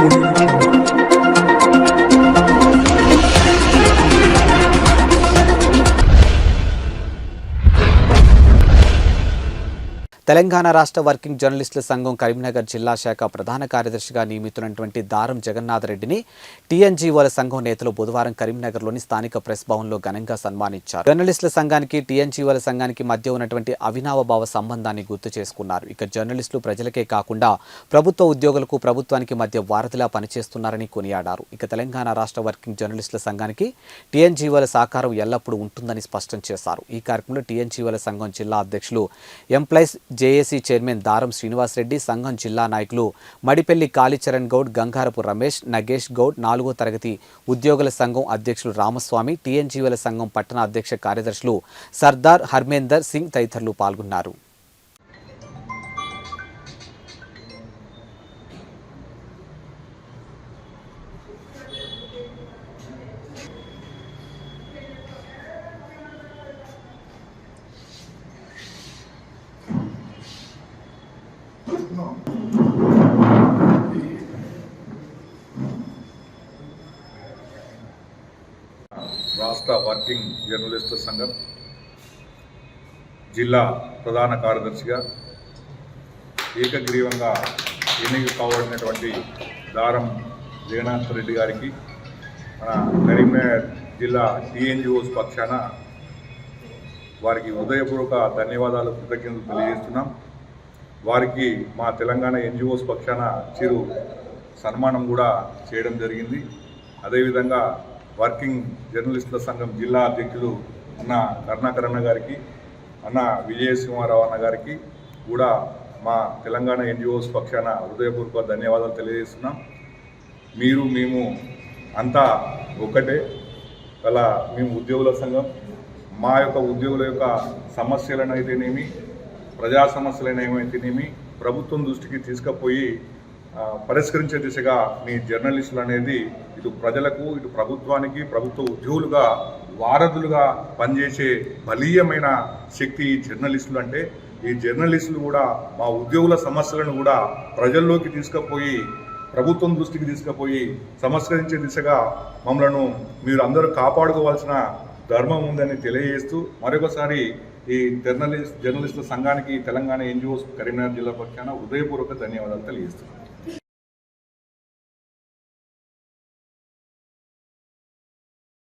Thank you. Telangana రాష్ట్ర working జర్నలిస్టుల సంఘం కరీంనగర్ జిల్లా శాఖ ప్రధాన కార్యదర్శిగా నియమితున్నటువంటి దారం జగన్నాథ్ రెడ్డిని టీఎన్జీఓల సంఘం నేతలు బుధవారం కరీంనగర్లోని స్థానిక ప్రెస్ భవన్లో ఘనంగా సన్మానించారు. జర్నలిస్టుల సంఘానికి టీఎన్జీఓల సంఘానికి మధ్య ఉన్నటువంటి అవినావభావ సంబంధాన్ని గుర్తు చేసుకున్నారు. ఇక జర్నలిస్టులు ప్రజలకే కాకుండా ప్రభుత్వ ఉద్యోగులకు ప్రభుత్వానికి మధ్య వారధిలా పనిచేస్తున్నారని కొనియాడారు. ఇక తెలంగాణ రాష్ట్ర వర్కింగ్ జర్నలిస్టుల సంఘానికి టీఎన్జీఓల సహకారం ఎల్లప్పుడూ ఉంటుందని స్పష్టం చేశారు. ఈ కార్యక్రమంలో టీఎన్జీఓల సంఘం జిల్లా అధ్యక్షులు ఎంప్లాయీస్ జేఏసీ చైర్మన్ దారం శ్రీనివాసరెడ్డి సంఘం జిల్లా నాయకులు మడిపెల్లి కాళీచరణ్ గౌడ్ గంగారపు రమేష్ నగేష్ గౌడ్ నాలుగో తరగతి ఉద్యోగుల సంఘం అధ్యక్షులు రామస్వామి టీఎన్జీఓల సంఘం పట్టణ అధ్యక్ష కార్యదర్శులు సర్దార్ హర్మేందర్ సింగ్ తదితరులు పాల్గొన్నారు. రాష్ట్ర వర్కింగ్ జర్నలిస్టుల సంఘం జిల్లా ప్రధాన కార్యదర్శిగా ఏకగ్రీవంగా ఎన్నిక కావడినటువంటి దారం జగన్నాథ్ రెడ్డి గారికి మన కరీంనగర్ జిల్లా టీఎన్జిఓస్ పక్షాన వారికి హృదయపూర్వక ధన్యవాదాలు కృతజ్ఞతలు తెలియజేస్తున్నాం. వారికి మా తెలంగాణ ఎన్జిఓస్ పక్షాన చిరు సన్మానం కూడా చేయడం జరిగింది. అదేవిధంగా వర్కింగ్ జర్నలిస్టుల సంఘం జిల్లా అధ్యక్షులు అన్న కరుణాకర్ అన్న గారికి అన్న విజయసింహారావు అన్న గారికి కూడా మా తెలంగాణ ఎన్జిఓస్ పక్షాన హృదయపూర్వక ధన్యవాదాలు తెలియజేస్తున్నాం. మీరు మేము అంతా ఒకటే అలా మేము ఉద్యోగుల సంఘం మా యొక్క ఉద్యోగుల యొక్క సమస్యలను అయితేనేమి ప్రజా సమస్యలైన ఏమైతేనేమి ప్రభుత్వం దృష్టికి తీసుకుపోయి పరిష్కరించే దిశగా మీ జర్నలిస్టులు అనేది ఇటు ప్రజలకు ఇటు ప్రభుత్వానికి ప్రభుత్వ ఉద్యోగులుగా వారధులుగా పనిచేసే బలీయమైన శక్తి ఈ జర్నలిస్టులు అంటే ఈ జర్నలిస్టులు కూడా మా ఉద్యోగుల సమస్యలను కూడా ప్రజల్లోకి తీసుకుపోయి ప్రభుత్వం దృష్టికి తీసుకుపోయి సంస్కరించే దిశగా మమ్మలను మీరు అందరూ కాపాడుకోవాల్సిన ధర్మం ఉందని తెలియజేస్తూ మరొకసారి ఈ జర్నలిస్ట్ జర్నలిస్టుల సంఘానికి తెలంగాణ ఎన్జిఓస్ కరీంనగర్ జిల్లా పక్షాన హృదయపూర్వక ధన్యవాదాలు తెలియజేస్తున్నాను.